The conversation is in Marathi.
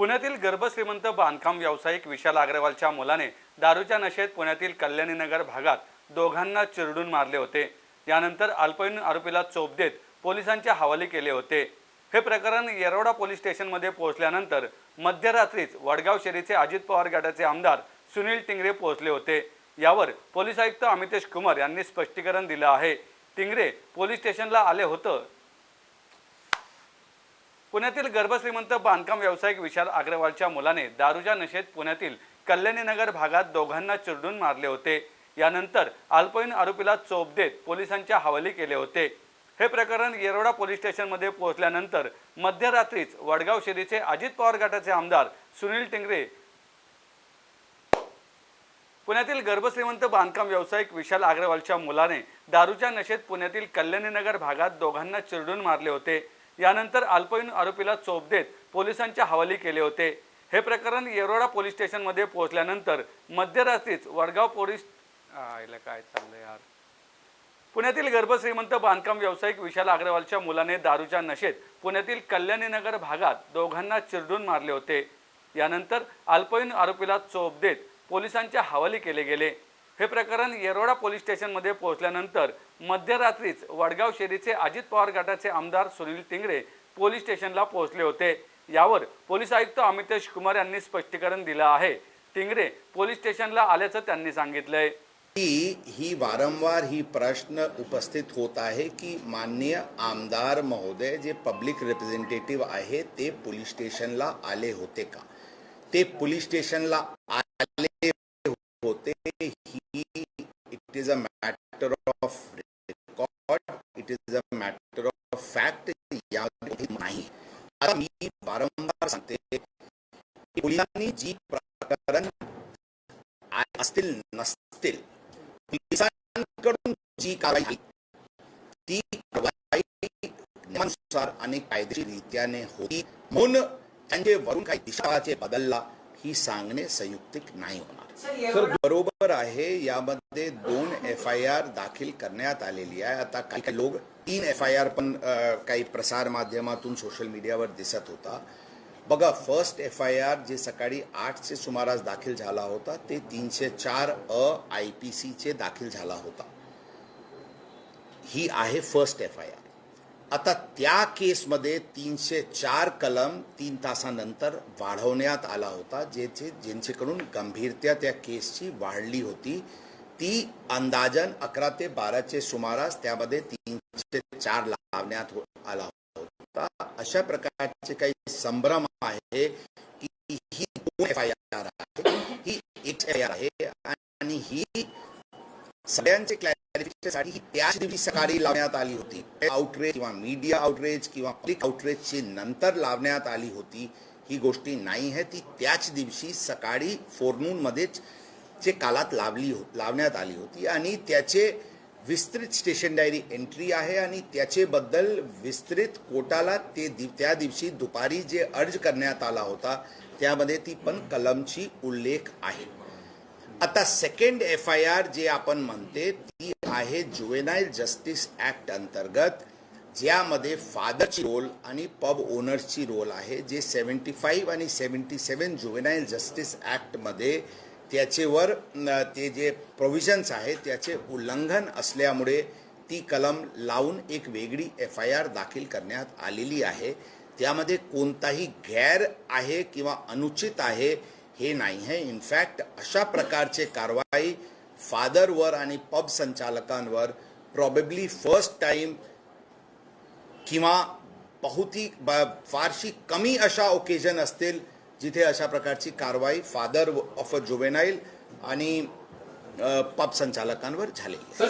पुण्यातील गर्भश्रीमंत बांधकाम व्यावसायिक विशाल अग्रवालच्या मुलाने दारूच्या नशेत पुण्यातील कल्याणीनगर भागात दोघांना चिरडून मारले होते. यानंतर अल्पवयीन आरोपीला चोप देत पोलिसांच्या हवाली केले होते. हे प्रकरण येरवडा पोलीस स्टेशनमध्ये पोहोचल्यानंतर मध्यरात्रीच वडगाव शेरीचे अजित पवार गटाचे आमदार सुनील टिंगरे पोहोचले होते. यावर पोलीस आयुक्त अमितेश कुमार यांनी स्पष्टीकरण दिलं आहे. टिंगरे पोलीस स्टेशनला आले होतं पुण्यातील गर्भश्रीमंत बांधकाम व्यावसायिक विशाल अग्रवालच्या मुलाने दारूच्या नशेत पुण्यातील कल्याणीनगर भागात दोघांना चिरडून मारले होते. यानंतर अल्पवयीन आरोपीला चोप देत पोलिसांच्या हवाली केले होते. हे प्रकरण येरवडा पोलीस स्टेशनमध्ये पोहोचल्यानंतर मध्यरात्रीच वडगाव शेरीचे अजित पवार गटाचे आमदार सुनील टिंगरे पुण्यातील गर्भश्रीमंत बांधकाम व्यावसायिक विशाल अग्रवालच्या मुलाने दारूच्या नशेत पुण्यातील कल्याणीनगर भागात दोघांना चिरडून मारले होते. यानंतर अल्पवयीन आरोपीला चोप देत पोलिसांच्या हवाली केले होते. हे प्रकरण येरोडा पोलीस स्टेशनमध्ये पोहोचल्यानंतर मध्यरात्रीच वडगाव पोलीस काय चाललंय यार? पुण्यातील गर्भश्रीमंत बांधकाम व्यावसायिक विशाल अग्रवालच्या मुलाने दारूच्या नशेत पुण्यातील कल्याणीनगर भागात दोघांना चिरडून मारले होते. यानंतर अल्पवयीन आरोपीला चोप देत पोलिसांच्या हवाली केले गेले. हे प्रकरण येरोडा पोलीस स्टेशनमध्ये पोहोचल्यानंतर मध्यरात्रीच वडगाव शेरीचे अजित पवार गटाचे आमदार सुनील टिंगरे पोलीस स्टेशनला पोहोचले होते. यावर पोलीस आयुक्त अमितेश कुमार यांनी स्पष्टीकरण दिलं आहे. टिंगरे पोलीस स्टेशनला आल्याचं त्यांनी सांगितलंय. की ही वारंवार ही प्रश्न उपस्थित होत आहे की माननीय आमदार महोदय जे पब्लिक रिप्रेझेंटेटिव्ह आहे ते पोलीस स्टेशनला आले होते का? ते पोलीस स्टेशनला आले होते ही it is a matter of record it is a matter of fact यामध्ये नाही. आता मी वारंवार सांगते पोलिसांनी जी प्रकरण असतील नसतील पोलिसांकडून जी कारवाई ती कारवाई नियमानुसार आणि कायदेशीररित्याने होती. म्हणून त्यांचे वरून काही दिशाचे बदलला ही सांगणे संयुक्तिक नाही होणार. सर बरोबर आहे यामध्ये दोन एफ आय आर दाखल करण्यात आलेली आहे. आता काही काही लोक तीन एफ आय आर पण काही प्रसार माध्यमातून सोशल मीडियावर दिसत होता. बघा first F I R J सकाळी आठचे सुमारास दाखल झाला होता ते तीनशे चार अ आय पी सीचे दाखल झाला होता. ही आहे फर्स्ट एफ आय आर आता त्या केसमध्ये तीनशे चार कलम तीन तासानंतर वाढवण्यात आला होता जेथे ज्यांच्याकडून गंभीरता त्या केसची वाढली होती. ती अंदाजन अकरा ते बाराचे सुमारास त्यामध्ये तीनशे चार लावण्यात हो-, आला होता. अशा प्रकारचे काही संभ्रम आहे की ही दोन एफ आय आर आहे ही एक आय आर आहे आणि ही सगळ्यांचे क्लॅ ही त्याच दिवशी सकाळी लावण्यात आली होती. आउटरेज किंवा मीडिया आउटरेज किंवा पब्लिक आउटरेजची नंतर लावण्यात आली होती ही गोष्टी नाही आहे ती त्याच दिवशी सकाळी फोरनून जे कालात लावली हो लावण्यात आली होती. आणि त्याचे विस्तृत स्टेशन डायरी एंट्री आहे आणि त्याचेबद्दल विस्तृत कोटाला ते दिव त्या दिवशी दुपारी जे अर्ज करण्यात आला होता त्यामध्ये ती पण कलमची उल्लेख आहे. आता second F I R J आपण म्हणते ती आहे जुवेनाईल जस्टिस ॲक्ट अंतर्गत ज्यामध्ये फादरची रोल आणि पब ओनर्सची रोल आहे जे सेवन्टी फाईव्ह आणि सेवन्टी सेवन जुवेनाईल जस्टिस ॲक्टमध्ये त्याचेवर ते जे प्रोव्हिजन्स आहेत त्याचे उल्लंघन असल्यामुळे ती कलम लावून एक वेगळी एफ आय आर दाखल करण्यात आलेली आहे. त्यामध्ये कोणताही गैर आहे किंवा अनुचित आहे हे नाही आहे. इनफॅक्ट अशा प्रकारचे कारवाई फादरवर आणि पब संचालकांवर प्रॉबेबली फर्स्ट टाइम किंवा बहुती फारशी कमी अशा ओकेजन असतील जिथे अशा प्रकारची कारवाई फादर ऑफ अ जुवेनाईल आणि पब संचालकांवर झालेली